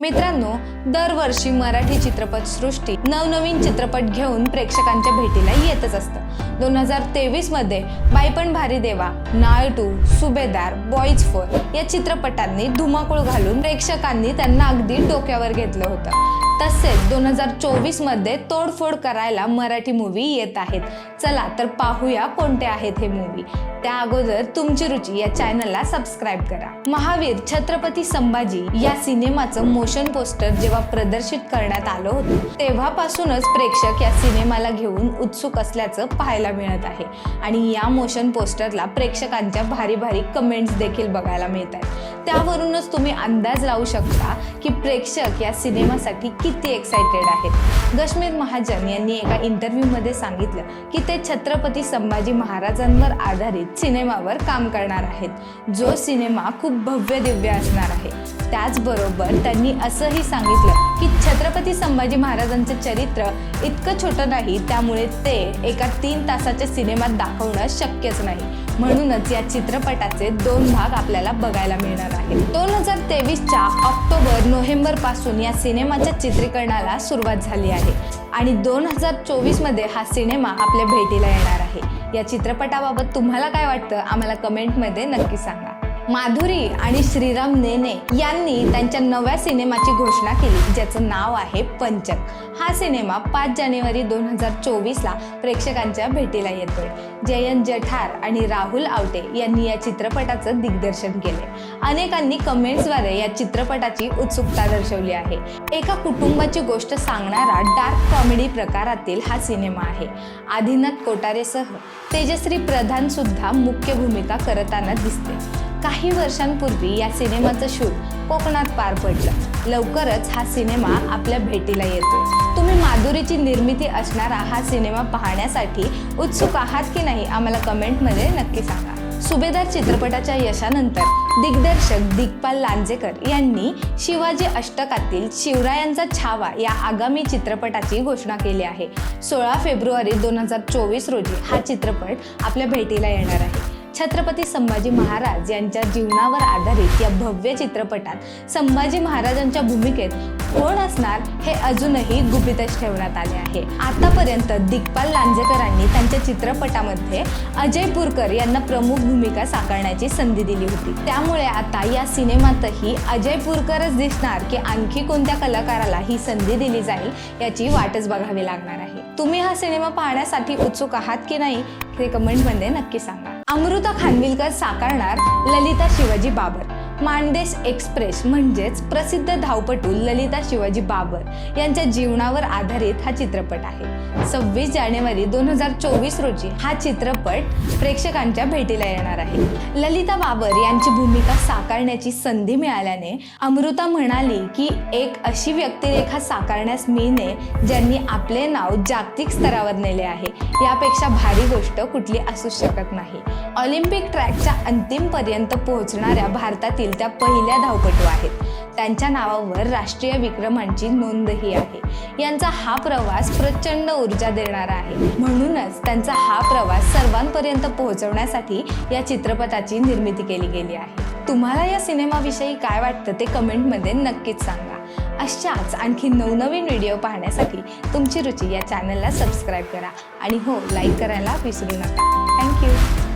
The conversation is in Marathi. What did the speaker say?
मित्रांनो दरवर्षी मराठी चित्रपटसृष्टी नवनवीन चित्रपट घेऊन प्रेक्षकांच्या भेटीला येतच असतं. दोन हजार तेवीसमध्ये बायपण भारी देवा नाळ टू सुभेदार बॉईज फोर या चित्रपटांनी धुमाकूळ घालून प्रेक्षकांनी त्यांना अगदी डोक्यावर घेतलं होतं. तसेच दोन हजार चोवीसमध्ये तोडफोड करायला मराठी मूवी येत आहेत. चला तर पाहूया कोणते आहेत हे मूवी त्या अगोदर तुमची रुची या चॅनलला सबस्क्राईब करा. महावीर छत्रपती संभाजी या सिनेमाचं मोशन पोस्टर जेव्हा प्रदर्शित करण्यात आलं होतं तेव्हापासूनच प्रेक्षक या सिनेमाला घेऊन उत्सुक असल्याचं पाहायला मिळत आहे. आणि या मोशन पोस्टरला प्रेक्षकांच्या भारी भारी कमेंट्स देखील बघायला मिळत आहेत त्यावरूनच तुम्ही अंदाज लावू शकता की प्रेक्षक या सिनेमासाठी किती एक्सायटेड आहेत. गश्मीर महाजन यांनी एका इंटरव्ह्यूमध्ये सांगितलं की ते छत्रपती संभाजी महाराजांवर आधारित सिनेमावर काम करणार आहेत. जो सिनेमा खूप भव्य दिव्य असणार आहे. त्याचबरोबर त्यांनी असंही सांगितलं की छत्रपती संभाजी महाराजांचं चरित्र इतकं छोटं नाही त्यामुळे ते एका तीन तासाच्या सिनेमात दाखवणं शक्यच नाही. म्हणूनच या चित्रपटाचे दोन भाग आपल्याला बघायला मिळणार आहेत. दोन हजार तेवीसच्या ऑक्टोबर नोव्हेंबरपासून या सिनेमाच्या चित्रीकरणाला सुरुवात झाली आहे आणि दोन हजार चोवीसमध्ये हा सिनेमा आपल्या भेटीला येणार आहे. या चित्रपटाबाबत तुम्हाला काय वाटतं? आम्हाला कमेंटमध्ये नक्की सांगा. माधुरी आणि श्रीराम नेने यांनी त्यांच्या नव्या सिनेमाची घोषणा केली ज्याचं नाव आहे पंचक. हा सिनेमा पाच जानेवारी दोन हजार चोवीसला प्रेक्षकांच्या भेटीला येतोय. जयंत जठार आणि राहुल आवटे यांनी या चित्रपटाचं दिग्दर्शन केले अनेकांनी कमेंट्सद्वारे या चित्रपटाची उत्सुकता दर्शवली आहे. एका कुटुंबाची गोष्ट सांगणारा डार्क कॉमेडी प्रकारातील हा सिनेमा आहे. आदिनाथ कोटारेसह तेजश्री प्रधान सुद्धा मुख्य भूमिका करताना दिसते. काही वर्षांपूर्वी या सिनेमाचं शूट कोकणात पार पडलं. लवकरच हा सिनेमा आपल्या भेटीला येतो. तुम्ही माधुरीची निर्मिती असणारा हा सिनेमा पाहण्यासाठी उत्सुक आहात की नाही आम्हाला कमेंटमध्ये नक्की सांगा. सुभेदार चित्रपटाच्या यशानंतर दिग्दर्शक दिग्पाल लांजेकर यांनी शिवाजी अष्टकातील शिवरायांचा छावा या आगामी चित्रपटाची घोषणा केली आहे. सोळा फेब्रुवारी दोन हजार चोवीस रोजी हा चित्रपट आपल्या भेटीला येणार आहे. छत्रपती संभाजी महाराज यांच्या जीवनावर आधारित या भव्य चित्रपटात संभाजी महाराजांच्या भूमिकेत कोण असणार हे अजूनही गुपितच ठेवण्यात आले आहे. आतापर्यंत दिग्पाल लांजेकरांनी त्यांच्या चित्रपटामध्ये अजय पुरकर यांना प्रमुख भूमिका साकारण्याची संधी दिली होती. त्यामुळे आता या सिनेमातही अजय पुरकरच दिसणार की आणखी कोणत्या कलाकाराला ही संधी दिली जाईल याची वाटच बघावी लागणार आहे. तुम्ही हा सिनेमा पाहण्यासाठी उत्सुक आहात की नाही? हे कमेंटमध्ये नक्की सांगा. अमृता खानविलकर साकारणार ललिता शिवाजी बाबर. मानदेश एक्सप्रेस म्हणजेच प्रसिद्ध धावपटू ललिता शिवाजी बाबर यांच्या जीवनावर आधारित हा चित्रपट आहे. सव्वीस जानेवारी दोन हजार चोवीस रोजी हा चित्रपट प्रेक्षकांच्या भेटीला येणार आहे. ललिता बाबर यांची भूमिका साकारण्याची संधी मिळाल्याने अमृता म्हणाली की एक अशी व्यक्तिरेखा साकारण्यास मिळणे ज्यांनी आपले नाव जागतिक स्तरावर नेले आहे यापेक्षा भारी गोष्ट कुठली असू शकत नाही. ऑलिम्पिक ट्रॅकच्या अंतिमपर्यंत पोहोचणाऱ्या भारतातील भारतातील त्या पहिल्या धावपटू आहेत. त्यांच्या नावावर राष्ट्रीय विक्रमांची नोंदही आहे. यांचा हा प्रवास प्रचंड ऊर्जा देणारा आहे. म्हणूनच त्यांचा हा प्रवास सर्वांपर्यंत पोहोचवण्यासाठी या चित्रपटाची निर्मिती केली गेली आहे. तुम्हाला या सिनेमाविषयी काय वाटतं ते कमेंटमध्ये नक्कीच सांगा. अशाच आणखी नवनवीन व्हिडिओ पाहण्यासाठी तुमची रुची या चॅनलला सबस्क्राईब करा. आणि हो लाईक करायला विसरू नका. थँक्यू.